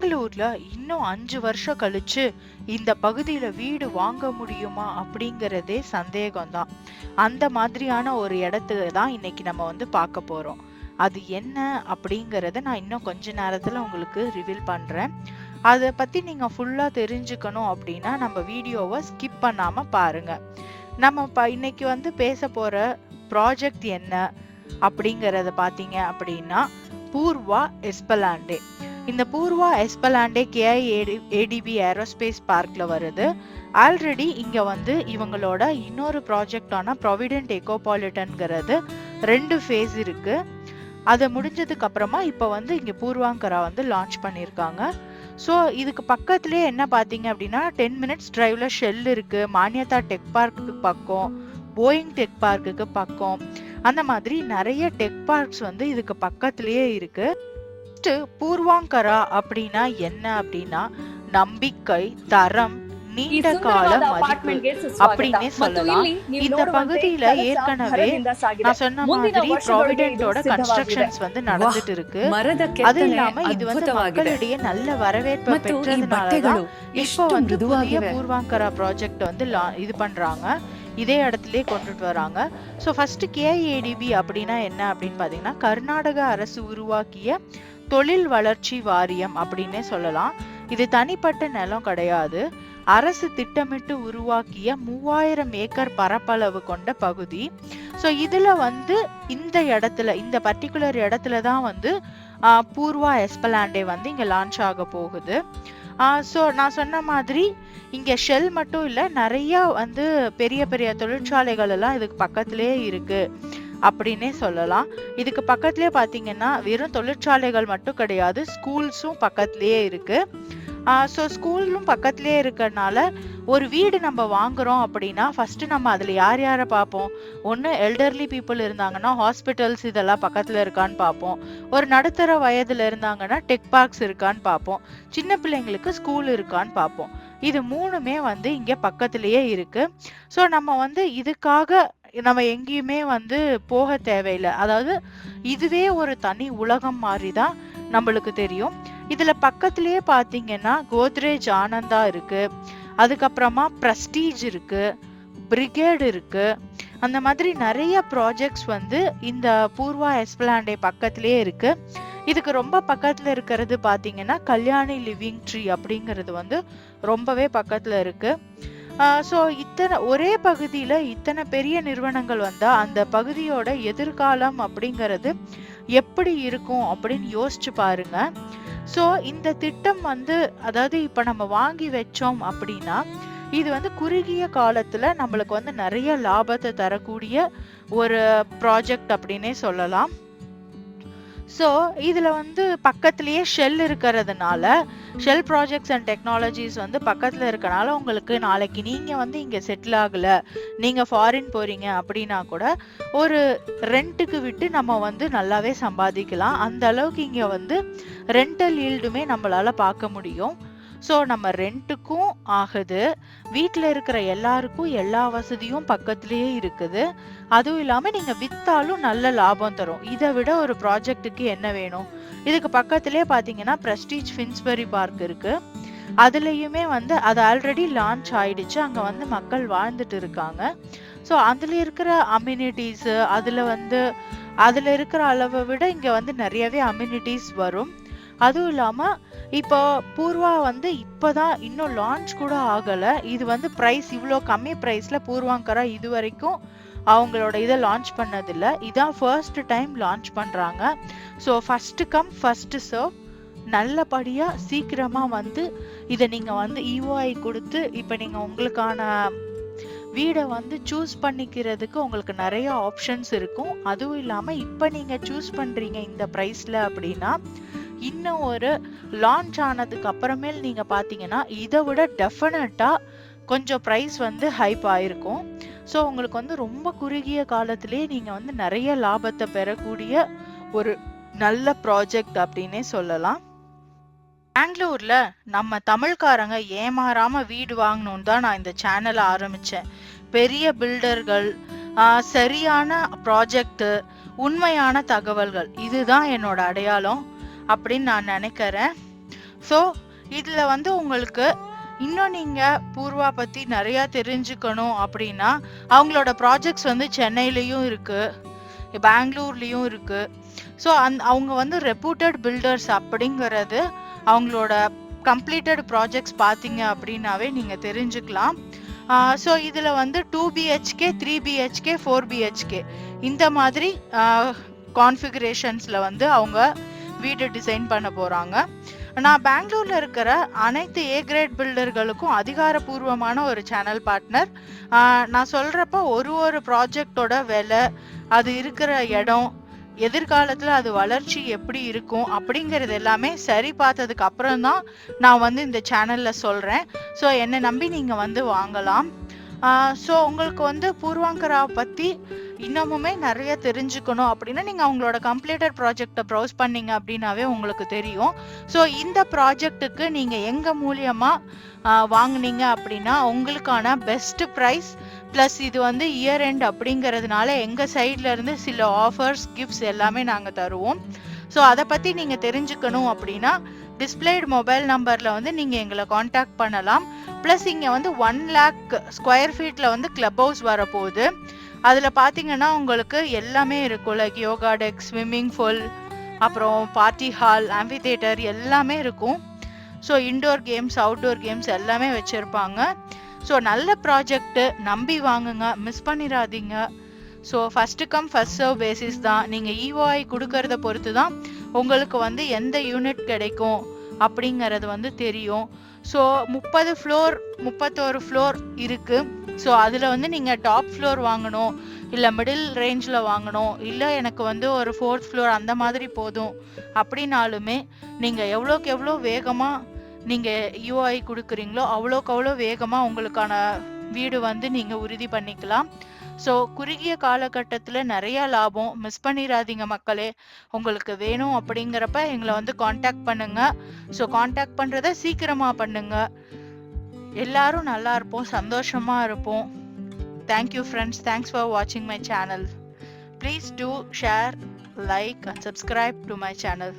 பெங்களூர்ல இன்னும் அஞ்சு வருஷம் கழிச்சு இந்த பகுதியில வீடு வாங்க முடியுமா அப்படிங்கறதே சந்தேகம்தான். அந்த மாதிரியான ஒரு இடத்துல தான் இன்னைக்கு நம்ம வந்து பார்க்க போறோம். அது என்ன அப்படிங்கறத நான் இன்னும் கொஞ்ச நேரத்துல உங்களுக்கு ரிவீல் பண்றேன். அதை பத்தி நீங்க ஃபுல்லா தெரிஞ்சுக்கணும் அப்படின்னா நம்ம வீடியோவை ஸ்கிப் பண்ணாம பாருங்க. நம்ம ப இன்னைக்கு வந்து பேச போற ப்ராஜெக்ட் என்ன அப்படிங்கறத பாத்தீங்க அப்படின்னா பூர்வா எஸ்பலாண்டே. இந்த Purva Esplanade K I A D B aerospace பார்க்கில் வருது. ஆல்ரெடி இங்கே வந்து இவங்களோட இன்னொரு ப்ராஜெக்டான ப்ரொவிடென்ட் எக்கோபாலிட்டன்கிறது ரெண்டு ஃபேஸ் இருக்குது அதை முடிஞ்சதுக்கு அப்புறமா இப்போ வந்து இங்கே பூர்வாங்கரா வந்து லான்ச் பண்ணியிருக்காங்க ஸோ இதுக்கு பக்கத்துலேயே என்ன பார்த்தீங்க அப்படின்னா டென் மினிட்ஸ் ட்ரைவில் ஷெல் இருக்குது மானியத்தா டெக் பார்க்குக்கு பக்கம் போயிங் டெக் பார்க்குக்கு பக்கம் அந்த மாதிரி நிறைய டெக் பார்க்ஸ் வந்து இதுக்கு பக்கத்துலேயே இருக்குது ஃபர்ஸ்ட் பூர்வாங்கரா அப்படின்னா என்ன அப்படின்னா நம்பிக்கை தரம் நீண்ட கால மதிப்பு அப்படின்னு சொல்லலாம். இந்த பகுதியில ஏற்கனவே நான் சொன்ன மாதிரி ப்ராவிடென்டோட கன்ஸ்ட்ரக்ஷன்ஸ் வந்து நடந்துட்டு இருக்கு அது இல்லாம இது வந்து மக்களிடையே நல்ல வரவேற்பு பெற்றதுனாலதான் இப்போ வந்து புதிய பூர்வாங்கரா ப்ராஜெக்ட் வந்து இது பண்றாங்க. இதே இடத்துலயே கொண்டுட்டு வராங்க. ஸோ ஃபர்ஸ்ட் கேஏடிபி அப்படின்னா என்ன அப்படின்னு பாத்தீங்கன்னா கர்நாடக அரசு உருவாக்கிய தொழில் வளர்ச்சி வாரியம் அப்படின்னே சொல்லலாம். இது தனிப்பட்ட நிலம் கிடையாது. அரசு திட்டமிட்டு உருவாக்கிய மூவாயிரம் ஏக்கர் பரப்பளவு கொண்ட பகுதி. ஸோ இதில் வந்து இந்த இடத்துல இந்த பர்டிகுலர் இடத்துல தான் வந்து பூர்வா எஸ்பலாண்டே வந்து இங்கே லான்ச் ஆக போகுது. ஸோ நான் சொன்ன மாதிரி இங்கே ஷெல் மட்டும் இல்லை நிறையா வந்து பெரிய பெரிய தொழிற்சாலைகள் எல்லாம் இதுக்கு பக்கத்திலேயே இருக்குது அப்படின்னே சொல்லலாம். இதுக்கு பக்கத்துலேயே பார்த்தீங்கன்னா வெறும் தொழிற்சாலைகள் மட்டும் கிடையாது ஸ்கூல்ஸும் பக்கத்துலேயே இருக்குது ஸோ ஸ்கூலும் பக்கத்துலேயே இருக்கறனால ஒரு வீடு நம்ம வாங்குறோம் அப்படின்னா ஃபஸ்ட்டு நம்ம அதில் யார் யாரை பார்ப்போம்? ஒன்று எல்டர்லி பீப்புள் இருந்தாங்கன்னா ஹாஸ்பிட்டல்ஸ் இதெல்லாம் பக்கத்தில் இருக்கான்னு பார்ப்போம். ஒரு நடுத்தர வயதில் இருந்தாங்கன்னா டெக் பார்க்ஸ் இருக்கான்னு பார்ப்போம். சின்ன பிள்ளைங்களுக்கு ஸ்கூல் இருக்கான்னு பார்ப்போம். இது மூணுமே வந்து இங்கே பக்கத்துலேயே இருக்குது ஸோ நம்ம வந்து இதுக்காக நம்ம எங்கேயுமே வந்து போக தேவையில்லை. அதாவது இதுவே ஒரு தனி உலகம் மாதிரி தான் நம்மளுக்கு தெரியும். இதில் பக்கத்துலேயே பார்த்தீங்கன்னா கோத்ரேஜ் ஆனந்தா இருக்குது அதுக்கப்புறமா ப்ரஸ்டீஜ் இருக்குது பிரிகேடு இருக்குது அந்த மாதிரி நிறைய ப்ராஜெக்ட்ஸ் வந்து இந்த பூர்வா எஸ்பிளாண்டே பக்கத்திலேயே இருக்குது இதுக்கு ரொம்ப பக்கத்தில் இருக்கிறது பார்த்தீங்கன்னா கல்யாணி லிவிங் ட்ரீ அப்படிங்கிறது வந்து ரொம்பவே பக்கத்தில் இருக்குது ஸோ இத்தனை ஒரே பகுதியில் இத்தனை பெரிய நிறுவனங்கள் வந்தால் அந்த பகுதியோட எதிர்காலம் அப்படிங்கிறது எப்படி இருக்கும் அப்படின்னு யோசிச்சு பாருங்க. ஸோ இந்த திட்டம் வந்து அதாவது இப்போ நம்ம வாங்கி வச்சோம் அப்படின்னா இது வந்து குறுகிய காலத்தில் நம்மளுக்கு வந்து நிறைய லாபத்தை தரக்கூடிய ஒரு ப்ராஜெக்ட் அப்படின்னே சொல்லலாம். ஸோ இதில் வந்து பக்கத்துலேயே ஷெல் இருக்கிறதுனால ஷெல் ப்ராஜெக்ட்ஸ் அண்ட் டெக்னாலஜிஸ் வந்து பக்கத்தில் இருக்கனால உங்களுக்கு நாளைக்கு நீங்கள் வந்து இங்கே செட்டில் ஆகலை. நீங்கள் ஃபாரின் போகிறீங்க அப்படின்னா கூட ஒரு ரெண்ட்டுக்கு விட்டு நம்ம வந்து நல்லாவே சம்பாதிக்கலாம். அந்த அளவுக்கு இங்கே வந்து ரெண்டல் ஈல்டுமே நம்மளால் பார்க்க முடியும். ஸோ நம்ம ரெண்ட்டுக்கும் ஆகுது. வீட்டில் இருக்கிற எல்லாருக்கும் எல்லா வசதியும் பக்கத்துலேயே இருக்குது. அதுவும் இல்லாமல் நீங்கள் விற்றாலும் நல்ல லாபம் தரும். இதை விட ஒரு ப்ராஜெக்ட்டுக்கு என்ன வேணும்? இதுக்கு பக்கத்துலேயே பார்த்தீங்கன்னா ப்ரெஸ்டீஜ் ஃபின்ஸ்பரி பார்க் இருக்குது அதுலேயுமே வந்து அது ஆல்ரெடி லான்ச் ஆயிடுச்சு. அங்கே வந்து மக்கள் வாழ்ந்துட்டு இருக்காங்க. ஸோ அதில் இருக்கிற அம்யூனிட்டிஸு அதில் வந்து அதில் இருக்கிற அளவை விட இங்கே வந்து நிறையவே அம்யூனிட்டிஸ் வரும். அதுவும் இல்லாமல் இப்போ பூர்வா வந்து இப்போதான் இன்னும் லான்ச் கூட ஆகலை. இது வந்து ப்ரைஸ் இவ்வளோ கம்மி ப்ரைஸில் பூர்வாங்கரா இது வரைக்கும் அவங்களோட இதை லான்ச் பண்ணதில்ல. இதான் ஃபர்ஸ்ட் டைம் லான்ச் பண்ணுறாங்க so first come first serve நல்லபடியாக சீக்கிரமாக வந்து இதை நீங்கள் வந்து இஓஐ கொடுத்து இப்போ நீங்கள் உங்களுக்கான வீடை வந்து சூஸ் பண்ணிக்கிறதுக்கு உங்களுக்கு நிறைய ஆப்ஷன்ஸ் இருக்கும். அதுவும் இல்லாமல் இப்போ நீங்கள் சூஸ் பண்ணுறீங்க இந்த ப்ரைஸில் அப்படின்னா இன்னும் ஒரு லான்ச் ஆனதுக்கு அப்புறமேல் நீங்கள் பார்த்தீங்கன்னா இதை விட டெஃபினட்டாக கொஞ்சம் ப்ரைஸ் வந்து ஹைப் ஆயிருக்கும். ஸோ உங்களுக்கு வந்து ரொம்ப குறுகிய காலத்திலே நீங்கள் வந்து நிறைய லாபத்தை பெறக்கூடிய ஒரு நல்ல ப்ராஜெக்ட் அப்படின்னே சொல்லலாம். பெங்களூர்ல நம்ம தமிழ்காரங்க ஏமாறாம வீடு வாங்கணும்னு தான் நான் இந்த சேனலை ஆரம்பிச்சேன். பெரிய பில்டர்கள் சரியான ப்ராஜெக்ட் உண்மையான தகவல்கள் இதுதான் என்னோட அடையாளம் அப்படின்னு நான் நினைக்கிறேன். ஸோ இதில் வந்து உங்களுக்கு இன்னும் நீங்கள் பூர்வா பற்றி நிறையா தெரிஞ்சுக்கணும் அப்படின்னா அவங்களோட ப்ராஜெக்ட்ஸ் வந்து சென்னையிலையும் இருக்குது பெங்களூர்லேயும் இருக்குது ஸோ அந் அவங்க வந்து ரெப்யூட்டட் பில்டர்ஸ் அப்படிங்கிறது அவங்களோட கம்ப்ளீட்டட் ப்ராஜெக்ட்ஸ் பார்த்தீங்க அப்படின்னாவே நீங்கள் தெரிஞ்சுக்கலாம். ஸோ இதில் வந்து two BHK three BHK four BHK இந்த மாதிரி கான்ஃபிகரேஷன்ஸில் வந்து அவங்க வீடு டிசைன் பண்ண போகிறாங்க நான் பெங்களூரில் இருக்கிற அனைத்து ஏ கிரேட் பில்டர்களுக்கும் அதிகாரப்பூர்வமான ஒரு சேனல் பார்ட்னர் நான் சொல்கிறப்ப ஒரு ஒரு ப்ராஜெக்டோட விலை அது இருக்கிற இடம் எதிர்காலத்தில் அது வளர்ச்சி எப்படி இருக்கும் அப்படிங்கிறது எல்லாமே சரி பார்த்ததுக்கு அப்புறம் தான் நான் வந்து இந்த சேனலில் சொல்கிறேன் ஸோ என்னை நம்பி நீங்கள் வந்து வாங்கலாம். ஸோ உங்களுக்கு வந்து பூர்வாங்கரா பற்றி இன்னமுமே நிறைய தெரிஞ்சுக்கணும் அப்படின்னா நீங்கள் அவங்களோட கம்ப்ளீட்டட் ப்ராஜெக்டை ப்ரௌஸ் பண்ணீங்க அப்படின்னாவே உங்களுக்கு தெரியும். ஸோ இந்த ப்ராஜெக்ட்டுக்கு நீங்கள் எங்கள் மூலியமாக வாங்குனீங்க அப்படின்னா உங்களுக்கான பெஸ்ட் ப்ரைஸ் ப்ளஸ் இது வந்து இயர் எண்ட் அப்படிங்கிறதுனால எங்கள் சைட்ல இருந்து சில ஆஃபர்ஸ் கிஃப்ட்ஸ் எல்லாமே நாங்கள் தருவோம். ஸோ அதை பற்றி நீங்கள் தெரிஞ்சுக்கணும் அப்படின்னா டிஸ்பிளேட் மொபைல் நம்பரில் வந்து நீங்கள் எங்களை காண்டாக்ட் பண்ணலாம். ப்ளஸ் இங்கே வந்து ஒன் லேக் ஸ்கொயர் ஃபீட்டில் வந்து கிளப் ஹவுஸ் வரப்போகுது. அதில் பார்த்தீங்கன்னா உங்களுக்கு எல்லாமே இருக்கும். Like yoga deck swimming pool அப்புறம் பார்ட்டி ஹால் ஆம்பி தேட்டர் எல்லாமே இருக்கும். So indoor games outdoor games எல்லாமே வச்சுருப்பாங்க. ஸோ நல்ல ப்ராஜெக்ட்டு நம்பி வாங்குங்க மிஸ் பண்ணிடாதீங்க so first come first serve basis தான். நீங்கள் இஓஐ கொடுக்கறத பொறுத்து தான் உங்களுக்கு வந்து எந்த யூனிட் கிடைக்கும் அப்படிங்கிறது வந்து தெரியும். ஸோ முப்பது ஃப்ளோர் முப்பத்தோரு ஃப்ளோர் இருக்குது ஸோ அதில் வந்து நீங்கள் டாப் ஃப்ளோர் வாங்கணும் இல்லை மிடில் ரேஞ்சில் வாங்கணும் இல்லை எனக்கு வந்து ஒரு ஃபோர்த் ஃப்ளோர் அந்த மாதிரி போதும். அப்படின்னாலுமே நீங்கள் எவ்வளோக்கு எவ்வளோ வேகமாக நீங்கள் யூஐ கொடுக்குறீங்களோ அவ்வளோக்கு அவ்வளோ வேகமாக உங்களுக்கான வீடு வந்து நீங்கள் உறுதி பண்ணிக்கலாம். ஸோ குறுகிய காலகட்டத்தில் நிறைய லாபம் மிஸ் பண்ணிடாதீங்க மக்களே. உங்களுக்கு வேணும் அப்படிங்கிறப்ப எங்களை வந்து காண்டாக்ட் பண்ணுங்கள் ஸோ காண்டாக்ட் பண்ணுறத சீக்கிரமாக பண்ணுங்கள் எல்லாரும் நல்லா இருப்போம் சந்தோஷமாக இருப்போம். Thank you friends thanks for வாட்சிங் my channel please do share like and subscribe to my channel